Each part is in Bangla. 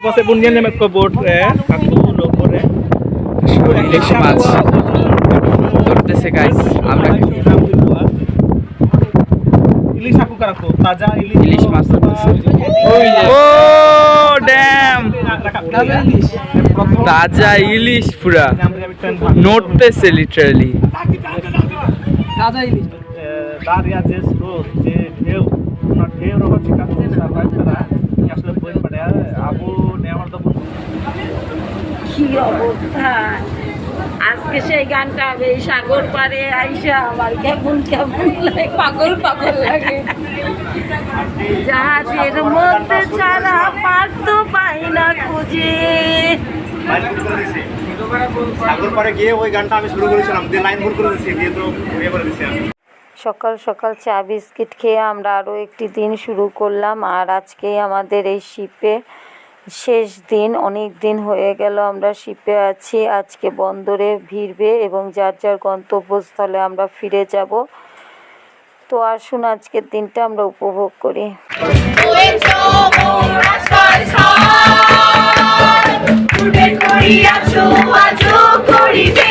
Você punya nama ke boat re, aku logo re. ইলিশ মাছ ধরতেছে গাইস আমরা ইলিশ aku কারাকো তাজা ইলিশ ইলিশ মাছ ধরতেছে। ও ড্যাম তাজা ইলিশ। পুরা। নড়তেছে লিটারালি দাঁড়িয়ে যে স্রোত যে ঢেউ। ঢেউ রকম কি অবস্থা? আজকে সেই গানটা হবে সাগর পারে আইসা আমার কেমন কেমন লাগে, পাগল পাগল লাগে। জাহাজের মধ্যে ছাড়া পার পাই না খুঁজে। সাগর পাড়ে গিয়ে ওই গানটা আমি শুরু করেছিলাম, দিয়ে লাইন ভুল করে দিচ্ছি দিয়ে তো করে দিচ্ছি আমি। সকাল সকাল চা বিস্কিট খেয়ে আমরা আরও একটি দিন শুরু করলাম। আর আজকে আমাদের এই শিপে শেষ দিন, অনেক দিন হয়ে গেল আমরা শিপে আছি। আজকে বন্দরে ভিড়বে এবং যার যার গন্তব্যস্থলে আমরা ফিরে যাব। তো আসুন, আজকের দিনটা আমরা উপভোগ করি। সদা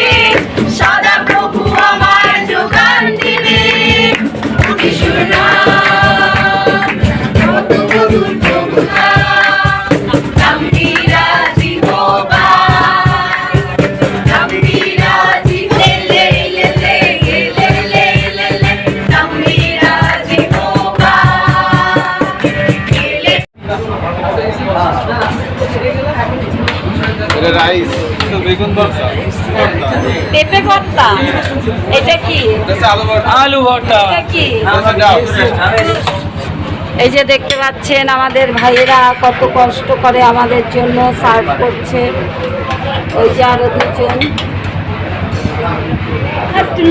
রাইস বেগুন ভর্তা। পেঁপে ভর্তা? এটা কি? আলু ভর্তা। এটা কি? এই যে দেখতে পাচ্ছেন আমাদের ভাইয়েরা কত কষ্ট করে আমাদের জন্য সার্ভ করছে। ওই যে আরও দুজন।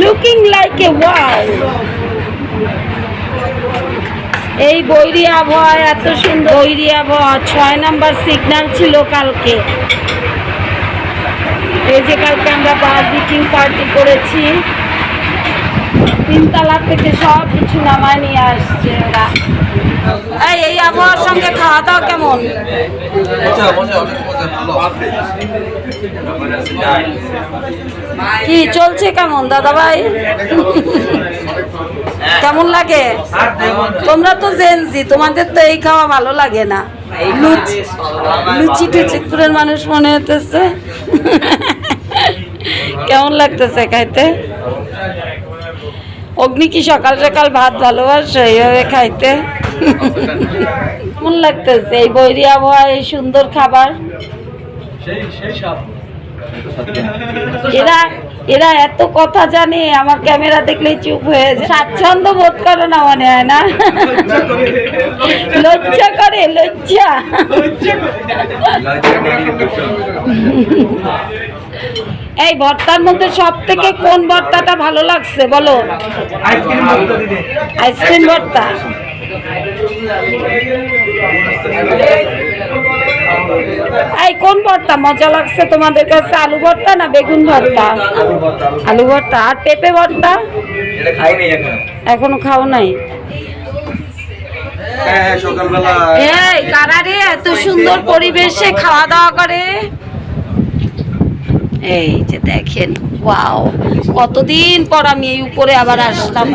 লুকিং লাইক এ ওয়াল এই বৈরি আবহাওয়া এত সুন্দর। বৈরি আবহাওয়া ছয় নাম্বার সিগন্যাল ছিল কালকে। এই যে কালকে আমরা বার্বিকিং পার্টি করেছি, তিনতলা থেকে সব কিছু নামায় নিয়ে আসছে ওরা। এই আবহাওয়ার সঙ্গে খাওয়া দাওয়া কেমন? কি, চলছে কেমন দাদা ভাই কেমন লাগে? তোমরা তো জেনজি তোমাদের তো এই খাওয়া ভালো লাগে না। লুচি টুচিপুরের মানুষ মনে হতেছে কেমন লাগতেছে খাইতে? অগ্নি কি সকাল সকাল ভাত ভালোবাসে এইভাবে খাইতে? কেমন লাগতেছে এই বৈরি আবহাওয়া এই সুন্দর খাবার? এরা এরা এত কথা জানে আমার ক্যামেরা দেখলে চুপ হয়ে যায়। স্বাচ্ছন্দ্য বোধ করে না মনে হয় না? লজ্জা করে। লজ্জা এই ভর্তার মধ্যে সব থেকে কোন ভর্তাটা ভালো লাগছে বলো? আইসক্রিম ভর্তা এই কোন ভর্তা? মজা লাগছে তোমাদের কাছে? আলু ভর্তা না বেগুন ভর্তা? আলু ভর্তা। আর পেঁপে ভর্তা? এখনও। খাও নাই? হ্যাঁ সকালবেলা এই কারারে এত সুন্দর পরিবেশে খাওয়া দাওয়া করে। এই যে দেখেন, ওয়াও, কতদিন পর আমি এই উপরে আবার আসলাম।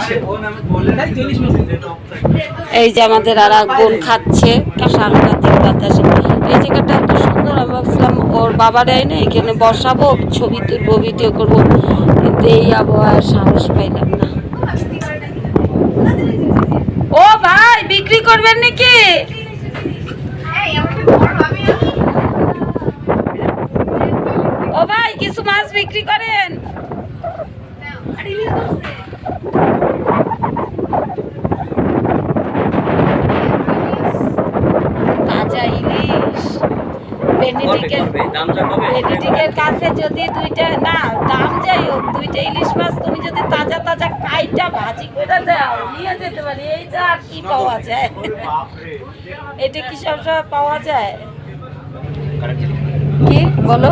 এই যে আমাদের আর এক বোন খাচ্ছে সাংঘাতিক বাতাসে এই জায়গাটা এত সুন্দর, আমি ভাবছিলাম ওর বাবারাই না, এখানে বসাবো, ছবি তুলবো ভিডিও করব, কিন্তু এই আবহাওয়ার সাহস পাইলাম না। ও ভাই, বিক্রি করবেন নাকি ও ভাই কিছু মাছ বিক্রি করেন? তাজা ইলিশ। বেনেডিকের কাছে যদি দুইটা না দাম যাই হোক দুইটা ইলিশ মাছ তুমি যদি তাজা তাজা কাইটা ভাজি করে দাও নিয়ে যেতে পারি। এইটা আর কি পাওয়া যায়? এটা কি সবসময় পাওয়া যায়? কি? বলো।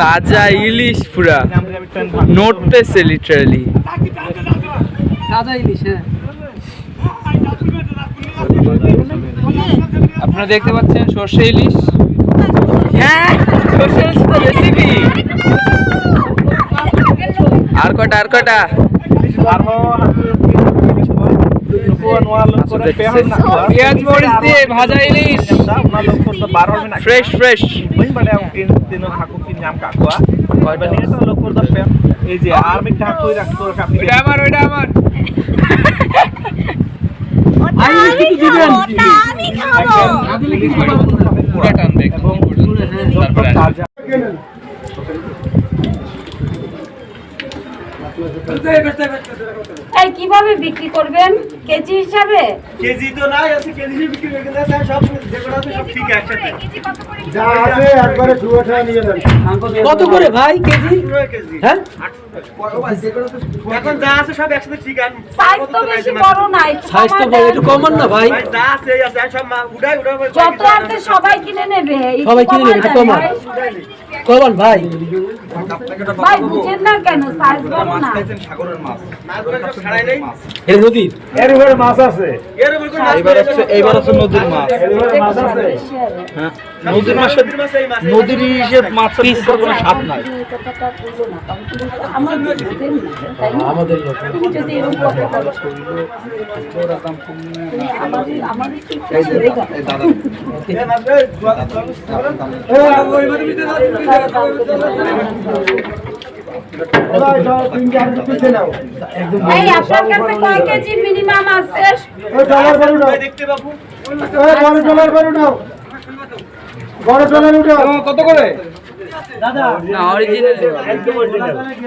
তাজা ইলিশ পুরা। নড়তেছে লিটারালি আপনারা দেখতে পাচ্ছেন সর্ষে ইলিশ? হ্যাঁ সর্ষে ইলিশ তো রেসিপি আর কটা আর কটা পেঁয়াজ মরিচ দিয়ে ভাজা ইলিশ। Fresh fresh. এই যে আর আমি রাখতো ওইটা আমার ওইটা আমার। পুরা কীভাবে বিক্রি করবেন? কেজি হিসাবে? কেজি তো নাই আছে কেজি হিসেবে বিক্রি হয়ে গেছে সব যেগুলো আছে সব ঠিক আছে যা আছে একবারে শুয়োটা নিয়ে যান কত করে ভাই কেজি? কেজি। হ্যাঁ? এখন যা আছে সব একসাথে ঠিক আছে সাইজ তো বেশি বড় নাই সাইজ তো বড় একটু কমান না ভাই। ভাই যা আছে আছে সব মা- উড়াই উড়াই যত আছে সবাই কিনে নেবে সবাই কিনে নেবে, কমান। কমান। ভাই। ভাই বুঝেন না কেন সাইজ বড় না। মাছ ধরে সব ছাড়াই নেই। এর নদীর। এর উপরে মাছ আছে এবার হচ্ছে এইবার হচ্ছে নদীর মাছ মাছ। নদীর মাছ নদীর মাছ এই মাছ নদীর হিসেব মাছের উপর কোনো স্বাদ নাই আমাদের? আমাদের হয়ে এই আপনার কাছে কয় কেজি মিনিমাম আছে? ওই ডলার নাও। দেখতে ওই বড় ডলার নাও। বড় ডলার কত করে? না অরিজিনাল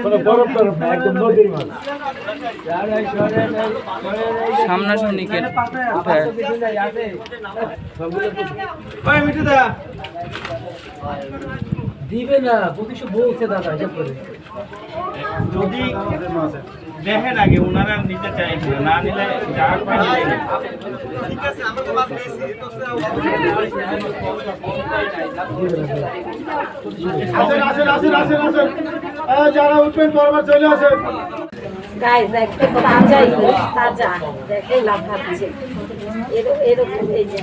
কোনো বরফ টরফ না একদম নদীর মাছ সামনাসামনি কেটে উঠায় ওই মিঠু দা দিবে না পঁচিশশো বলছে দাদা এসব করে। যদি দেখেন আগে ওনারা নিতে চাই না নিলে যা করে ঠিক আছে আমরা তো মাছ পেয়েছি তো আসেন আসেন আসেন আসেন আসেন। যারা উঠবেন পরবার চলে আসেন। গাইস একদম তাজা দেখে লাফাচ্ছে এর- এরকম এই যে।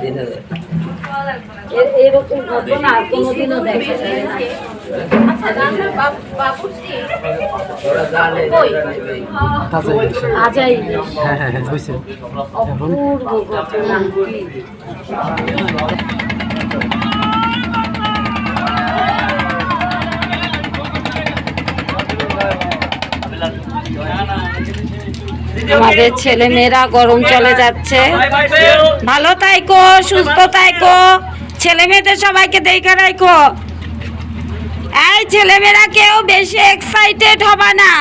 এরকম ঘটনা আর কোনোদিনও দেখা যায় না। বুঝছে অপূর্ব ঘটনা। আমাদের ছেলে মেয়েরা গরম চলে যাচ্ছে। ভালো থাইকো, সুস্থ থাইকো। ছেলে মেয়েদের সবাইকে দেখে রাখো এই ছেলে মেয়েরা কেউ বেশি এক্সাইটেড হবে না।